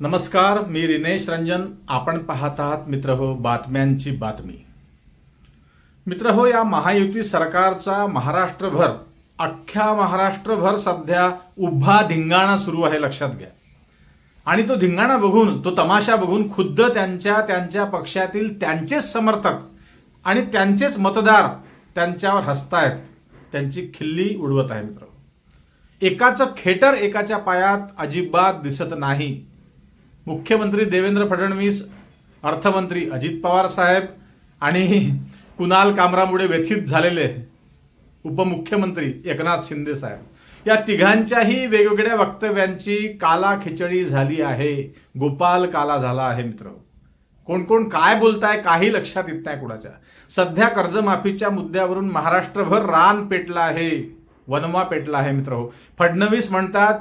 नमस्कार मी रिनेश रंजन. आपण पाहत आहात मित्र हो बातम्यांची बातमी. मित्र हो या महायुती सरकारचा महाराष्ट्रभर अख्ख्या महाराष्ट्रभर सध्या उभा धिंगाणा सुरू आहे लक्षात घ्या. आणि तो धिंगाणा बघून तो तमाशा बघून खुद्द त्यांच्या त्यांच्या पक्षातील त्यांचेच समर्थक आणि त्यांचेच मतदार त्यांच्यावर हसतायत. त्यांची खिल्ली उडवत आहे मित्र एकाचं खेटर एकाच्या पायात अजिबात दिसत नाही. मुख्यमंत्री देवेंद्र फडणवीस अर्थमंत्री अजित पवार साहेब आणि कुणाल कामरामुळे व्यथित झालेले उपमुख्यमंत्री एकनाथ शिंदे साहेब. या तिघांच्याही वेगवेगळ्या वक्तव्यांची काला खिचडी झाली आहे. गोपाल काला झाला आहे मित्र. कोण कोण काय बोलताय काही लक्षात येत नाही कुणाच्या. सध्या कर्जमाफीच्या मुद्द्यावरून महाराष्ट्रभर रान पेटला आहे. वनवा पेटला आहे मित्र. फडणवीस म्हणतात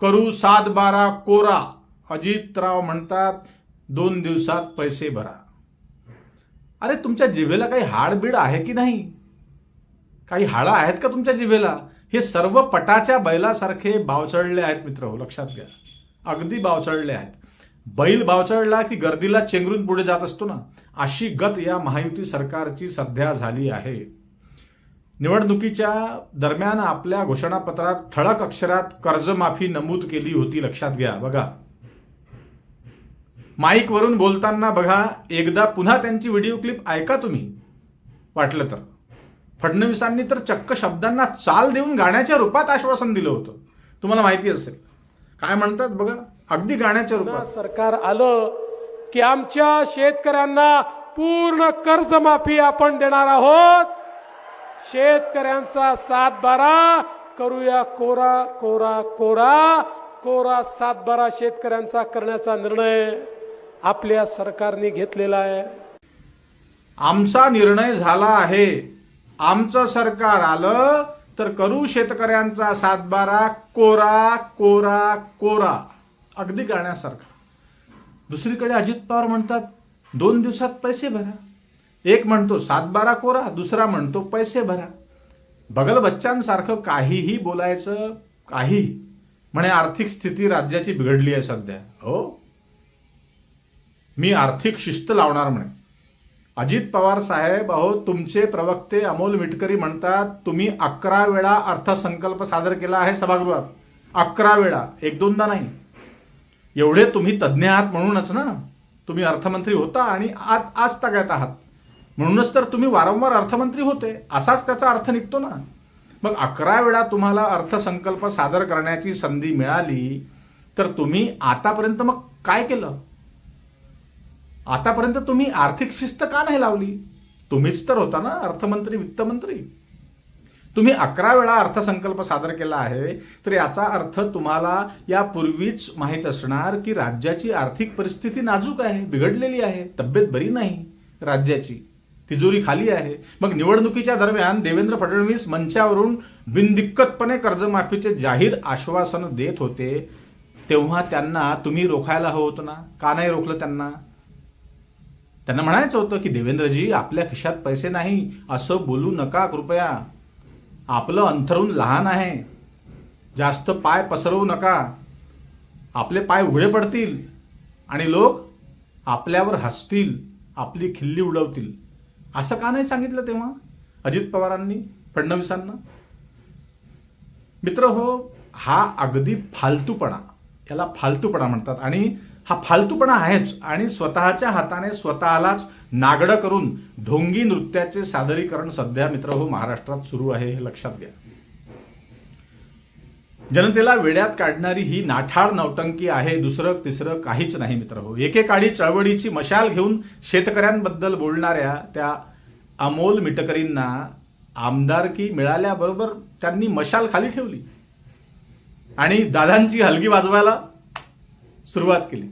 करू सात बारा कोरा. अजितराव म्हणतात दोन दिवसात पैसे भरा. अरे तुमच्या जिभेला काही हाडबीड आहे की नाही? काही हाडं आहेत का तुमच्या जिभेला? हे सर्व पटाच्या बैलासारखे बावचळले आहेत मित्र हो लक्षात घ्या. अगदी बावचळले आहेत. बैल बावचळला की गर्दीला चेंगरून पुढे जात असतो ना? अशी गत या महायुती सरकारची सध्या झाली आहे. निवडणुकीच्या दरम्यान आपल्या घोषणापत्रात ठळक अक्षरात कर्जमाफी नमूद केली होती लक्षात घ्या. बघा माईक वरून बोलताना बघा एकदा पुन्हा त्यांची व्हिडिओ क्लिप ऐका तुम्ही. वाटलं तर. फडणवीसांनी तर चक्क शब्दांना चाल देऊन गाण्याच्या रूपात आश्वासन दिलं होतं. तुम्हाला माहिती असेल. काय म्हणतात बघा? अगदी गाण्याच्या रूपात. सरकार आलं की आमच्या शेतकऱ्यांना पूर्ण कर्जमाफी आपण देणार आहोत. शेतकऱ्यांचा सात बारा करूया कोरा कोरा कोरा. कोरा सात बारा शेतकऱ्यांचा करण्याचा निर्णय. आपल्या सरकारने घेतलेला आहे. आमचा निर्णय झाला आहे. आमचं सरकार आलं तर करू शेतकऱ्यांचा सातबारा कोरा कोरा कोरा. अगदी गाण्यासारखा. दुसरीकडे अजित पवार म्हणतात दोन दिवसात पैसे भरा. एक म्हणतो सातबारा कोरा. दुसरा म्हणतो पैसे भरा. बगल बच्चांसारखं काहीही बोलायचं काही म्हणे आर्थिक स्थिती राज्याची बिघडली आहे सध्या. हो? मी आर्थिक शिस्त लावणार म्हणे. अजित पवार साहेब अहो तुमचे प्रवक्ते अमोल मिटकरी म्हणतात तुम्ही अकरा वेळा अर्थसंकल्प सादर केला आहे सभागृहात. अकरा वेळा एक दोनदा नाही. एवढे तुम्ही तज्ज्ञ आहात म्हणूनच ना. तुम्ही अर्थमंत्री होता आणि आज आज तगायत आहात. म्हणूनच तर तुम्ही वारंवार अर्थमंत्री होते. असाच त्याचा अर्थ निघतो ना. मग अकरा वेळा तुम्हाला अर्थसंकल्प सादर करण्याची संधी मिळाली तर तुम्ही आतापर्यंत मग काय केलं? आतापर्यंत तुम्ही आर्थिक शिस्त का नाही लावली? तुम्हीच तर होता ना अर्थमंत्री वित्तमंत्री. तुम्ही अकरा वेळा अर्थसंकल्प सादर केला आहे तर याचा अर्थ तुम्हाला यापूर्वीच माहीत असणार की राज्याची आर्थिक परिस्थिती नाजूक आहे बिघडलेली आहे तब्येत बरी नाही राज्याची तिजोरी खाली आहे. मग निवडणुकीच्या दरम्यान देवेंद्र फडणवीस मंचावरून बिनदिक्कतपणे कर्जमाफीचे जाहीर आश्वासन देत होते तेव्हा त्यांना तुम्ही रोखायला हवं होतं ना? का नाही रोखलं त्यांना? त्यांना म्हणायचं होतं की देवेंद्रजी आपल्या खिशात पैसे नाही असं बोलू नका कृपया. आपलं अंथरून लहान आहे. जास्त पाय पसरवू नका. आपले पाय उघडे पडतील आणि लोक आपल्यावर हसतील आपली खिल्ली उडवतील. असं का नाही सांगितलं तेव्हा अजित पवारांनी फडणवीसांना? मित्र हो हा अगदी फालतूपणा याला फालतूपणा म्हणतात. आणि हा फालतूपणा आहेच. आणि स्वतःच्या हाताने स्वतःलाच नागडं करून ढोंगी नृत्याचे सादरीकरण सध्या मित्र हो महाराष्ट्रात सुरू आहे हे लक्षात घ्या. जनतेला वेड्यात काढणारी ही नाठाळ नौटंकी आहे. दुसरं तिसरं काहीच नाही मित्र हो. एकेकाळी चळवळीची मशाल घेऊन शेतकऱ्यांबद्दल बोलणाऱ्या त्या अमोल मिटकरींना आमदारकी मिळाल्याबरोबर त्यांनी मशाल खाली ठेवली. आणि दादांची हलगी वाजवायला सुरुवात केली.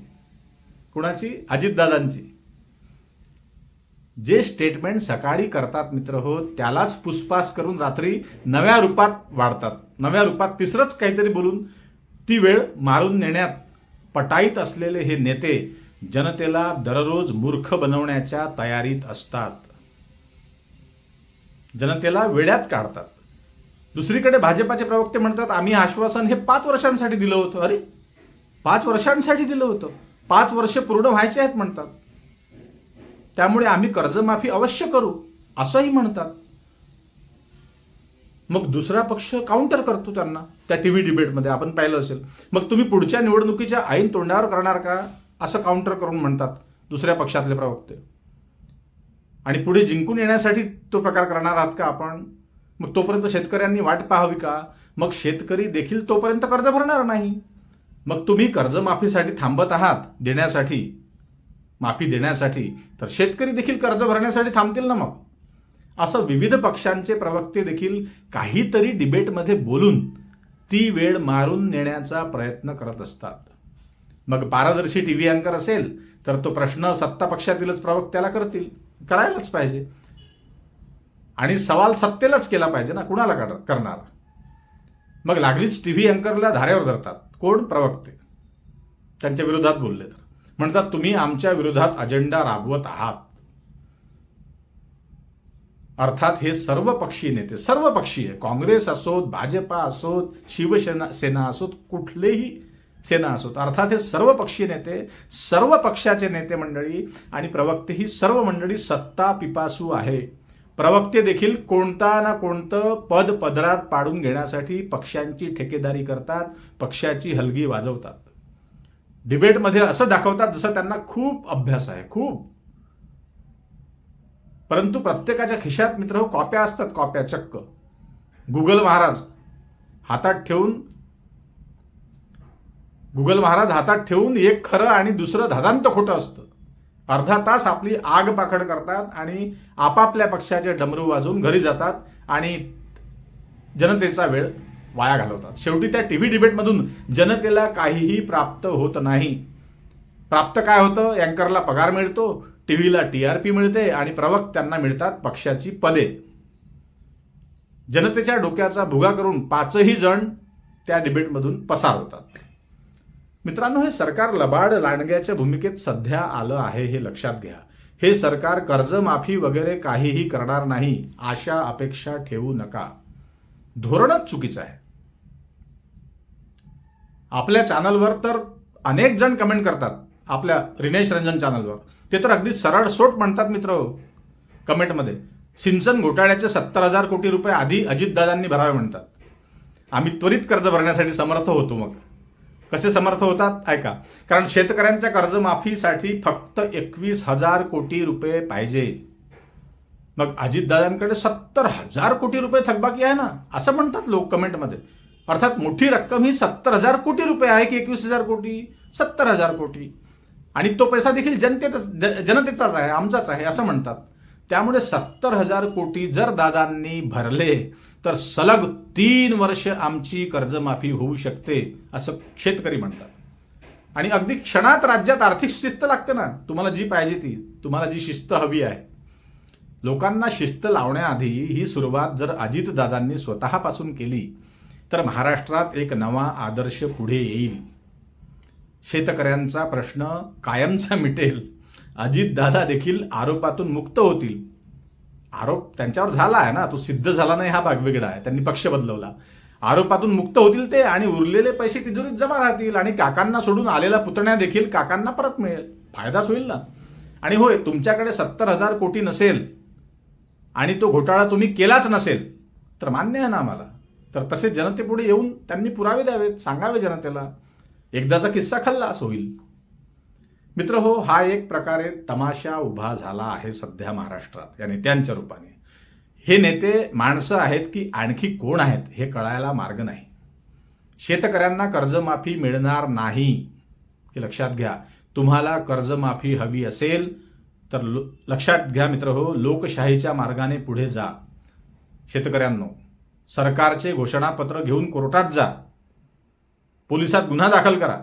कुणाची? अजितदादांची. जे स्टेटमेंट सकाळी करतात मित्र हो त्यालाच पुसपास करून रात्री नव्या रूपात वाढतात. नव्या रूपात तिसरंच काहीतरी बोलून ती वेळ मारून नेण्यात पटाईत असलेले हे नेते जनतेला दररोज मूर्ख बनवण्याच्या तयारीत असतात. जनतेला वेड्यात काढतात. दुसरीकडे भाजपाचे प्रवक्ते म्हणतात आम्ही आश्वासन हे पाच वर्षांसाठी दिलं होतं. अरे पाच वर्षांसाठी दिलं होतं. पाच वर्ष पूर्ण व्हायचे आहेत म्हणतात. त्यामुळे आम्ही कर्जमाफी अवश्य करू असंही म्हणतात. मग दुसरा पक्ष काउंटर करतो त्यांना. त्या टीव्ही डिबेटमध्ये आपण पाहिलं असेल. मग तुम्ही पुढच्या निवडणुकीच्या ऐन तोंडावर करणार का? असं काउंटर करून म्हणतात दुसऱ्या पक्षातले प्रवक्ते. आणि पुढे जिंकून येण्यासाठी तो प्रकार करणार आहात का आपण? मग तोपर्यंत शेतकऱ्यांनी वाट पाहावी का? मग शेतकरी देखील तोपर्यंत कर्ज भरणार नाही. मग तुम्ही कर्जमाफीसाठी थांबत आहात देण्यासाठी माफी देण्यासाठी तर शेतकरी देखील कर्ज भरण्यासाठी थांबतील ना मग? असं विविध पक्षांचे प्रवक्ते देखील काहीतरी डिबेटमध्ये बोलून ती वेळ मारून नेण्याचा प्रयत्न करत असतात. मग पारदर्शी टीव्ही अँकर असेल तर तो प्रश्न सत्ता पक्षातीलच प्रवक्त्याला करतील. करायलाच पाहिजे. आणि सवाल सत्तेलाच केला पाहिजे ना कुणाला करणार? मग लागलीच टीव्ही अँकरला धाऱ्यावर धरतात. कोण? प्रवक्ते. त्यांच्या विरोधात बोलले तर. म्हणतात तुम्ही आमच्या विरोधात अजेंडा राबवत आहात. अर्थात हे सर्व पक्षीय नेते सर्व पक्षीय काँग्रेस असोत भाजपा असोत शिवसेना सेना असोत कुठलेही सेना असोत अर्थात हे सर्व पक्षीय नेते सर्व पक्षाचे नेते मंडळी आणि प्रवक्ते ही सर्व मंडळी सत्ता पिपासू आहे. प्रवक्ते देखील कोणता ना कोणतं पद पदरात पाडून घेण्यासाठी पक्षांची ठेकेदारी करतात पक्षाची हलगी वाजवतात. डिबेटमध्ये असं दाखवतात जसं त्यांना खूप अभ्यास आहे खूप. परंतु प्रत्येकाच्या खिशात मित्र हो, कॉप्या असतात कॉप्या चक्क. गुगल महाराज हातात ठेवून गुगल महाराज हातात ठेवून एक खरं आणि दुसरं धादांत खोटं असतं. अर्धा तास आपली आग पाखड करतात आणि आपापल्या पक्षाचे डमरू वाजवून घरी जातात आणि जनतेचा वेळ वाया घालवतात. शेवटी त्या टीव्ही डिबेटमधून जनतेला काहीही प्राप्त होत नाही. प्राप्त काय होतं? अँकरला पगार मिळतो टीव्हीला टीआरपी मिळते आणि प्रवक्त्यांना मिळतात पक्षाची पदे. जनतेच्या डोक्याचा भुगा करून पाचही जण त्या डिबेटमधून पसार होतात. मित्रांनो हे सरकार लबाड लांडग्याच्या भूमिकेत सध्या आलं आहे हे लक्षात घ्या. हे सरकार कर्जमाफी वगैरे काहीही करणार नाही आशा अपेक्षा ठेवू नका. धोरणच चुकीचं आहे. आपल्या चॅनलवर तर अनेक जण कमेंट करतात आपल्या रिनेश रंजन चॅनलवर. ते तर अगदी सरळ सोट म्हणतात मित्र कमेंटमध्ये. सिंचन घोटाळ्याचे सत्तर हजार कोटी रुपये आधी अजितदादांनी भरावे म्हणतात. आम्ही त्वरित कर्ज भरण्यासाठी समर्थ होतो मग. कसे समर्थ होतात? ऐका. कारण शेतकऱ्यांच्या कर्जमाफीसाठी फक्त एकवीस हजार कोटी रुपये पाहिजे. मग अजितदादांकडे सत्तर हजार कोटी रुपये थकबाकी आहे ना? असं म्हणतात लोक कमेंटमध्ये. अर्थात मोठी रक्कम ही सत्तर हजार कोटी रुपये आहे की एकवीस हजार कोटी? सत्तर हजार कोटी. आणि तो पैसा देखील जनतेतच जनतेचाच आहे आमचाच आहे असं म्हणतात. त्यामुळे सत्तर हजार कोटी जर दादांनी भरले तर सलग तीन वर्ष आमची कर्जमाफी होऊ शकते असं शेतकरी म्हणतात. आणि अगदी क्षणात राज्यात आर्थिक शिस्त लागते ना तुम्हाला जी पाहिजे ती तुम्हाला जी शिस्त हवी आहे. लोकांना शिस्त लावण्याआधी ही सुरुवात जर अजितदादांनी स्वतःपासून केली तर महाराष्ट्रात एक नवा आदर्श पुढे येईल. शेतकऱ्यांचा प्रश्न कायमचा मिटेल. अजितदादा देखील आरोपातून मुक्त होतील. आरोप त्यांच्यावर झाला आहे ना तो सिद्ध झाला नाही हा भाग वेगळा आहे. त्यांनी पक्ष बदलवला. आरोपातून मुक्त होतील ते आणि उरलेले पैसे तिजोरीत जमा राहतील आणि काकांना सोडून आलेला पुतण्या देखील काकांना परत मिळेल. फायदाच होईल ना. आणि होय तुमच्याकडे सत्तर हजार कोटी नसेल आणि तो घोटाळा तुम्ही केलाच नसेल तर मान्य आहे ना आम्हाला. तर तसे जनतेपुढे येऊन त्यांनी पुरावे द्यावेत सांगावे जनतेला. एकदाचा किस्सा खल्लास होईल. मित्र हो हा एक प्रकारे तमाशा उभा झाला आहे सध्या महाराष्ट्रात या नेत्यांच्या रूपाने. हे नेते माणसं आहेत की आणखी कोण आहेत हे कळायला मार्ग नाही. शेतकऱ्यांना कर्जमाफी मिळणार नाही. हे लक्षात घ्या. तुम्हाला कर्जमाफी हवी असेल तर लक्षात घ्या मित्र हो लोकशाहीच्या मार्गाने पुढे जा. शेतकऱ्यांनो सरकारचे घोषणापत्र घेऊन कोर्टात जा. पोलिसात गुन्हा दाखल करा.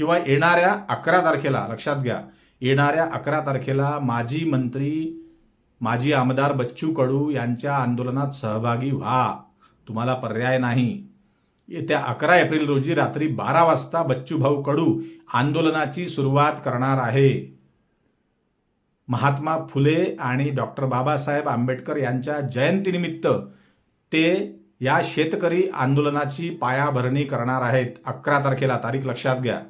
किंवा येणाऱ्या अकरा तारखेला लक्षात घ्या येणाऱ्या अकरा तारखेला माजी मंत्री माजी आमदार बच्चू कडू यांच्या आंदोलनात सहभागी व्हा. तुम्हाला पर्याय नाही. येत्या अकरा एप्रिल रोजी रात्री बारा वाजता बच्चू भाऊ कडू आंदोलनाची सुरुवात करणार आहे. महात्मा फुले आणि डॉक्टर बाबासाहेब आंबेडकर यांच्या जयंतीनिमित्त ते या शेतकरी आंदोलनाची पायाभरणी करणार आहेत. अकरा तारखेला तारीख लक्षात घ्या.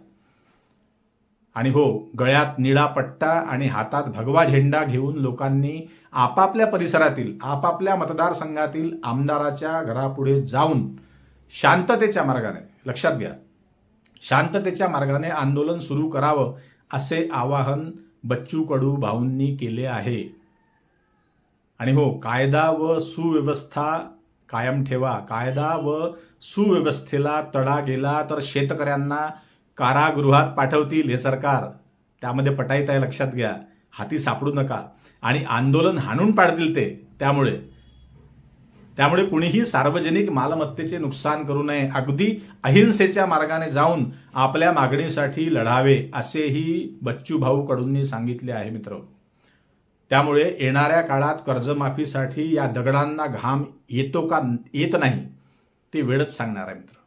आणि हो गळ्यात निळा पट्टा आणि हातात भगवा झेंडा घेऊन लोकांनी आपापल्या परिसरातील आपापल्या मतदारसंघातील आमदाराच्या घरापुढे जाऊन शांततेच्या मार्गाने लक्षात घ्या शांततेच्या मार्गाने आंदोलन सुरू करावं असे आवाहन बच्चू कडू भाऊंनी केले आहे. आणि हो कायदा व सुव्यवस्था कायम ठेवा. कायदा व सुव्यवस्थेला तडा गेला तर शेतकऱ्यांना कारागृहात पाठवतील हे सरकार. त्यामध्ये पटाईत आहे लक्षात घ्या. हाती सापडू नका. आणि आंदोलन हाणून पाडतील ते. त्यामुळे. त्यामुळे कुणीही सार्वजनिक मालमत्तेचे नुकसान करू नये. अगदी अहिंसेच्या मार्गाने जाऊन आपल्या मागणीसाठी लढावे असेही बच्चू भाऊ कडूंनी सांगितले आहे मित्र. त्यामुळे येणाऱ्या काळात कर्जमाफीसाठी या दगडांना घाम येतो का येत नाही ते वेळच सांगणार आहे मित्र.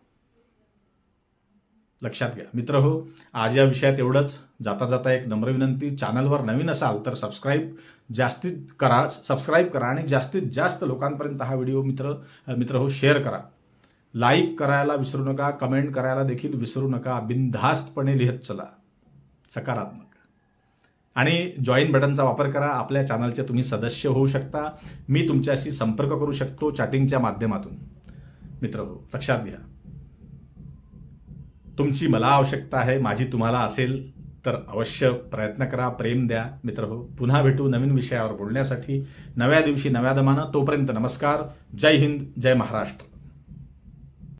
लक्षात घ्या. मित्र हो आज या विषयात एवढंच. जाता जाता एक नम्र विनंती. चॅनलवर नवीन असाल तर सबस्क्राईब जास्तीत करा सबस्क्राईब करा आणि जास्तीत जास्त लोकांपर्यंत हा व्हिडिओ मित्र मित्र हो शेअर करा. लाईक करायला विसरू नका कमेंट करायला देखील विसरू नका. बिनधास्तपणे लिहित चला. सकारात्मक. आणि जॉईन बटनचा वापर करा. आपल्या चॅनलचे तुम्ही सदस्य होऊ शकता. मी तुमच्याशी संपर्क करू शकतो चॅटिंगच्या माध्यमातून. मित्र हो लक्षात घ्या. तुमची मला आवश्यकता आहे माझी तुम्हाला असेल तर अवश्य प्रयत्न करा प्रेम द्या. मित्र हो पुन्हा भेटू नवीन विषयावर बोलण्यासाठी. नव्या दिवशी नव्या दमानं तोपर्यंत नमस्कार. जय हिंद जय महाराष्ट्र.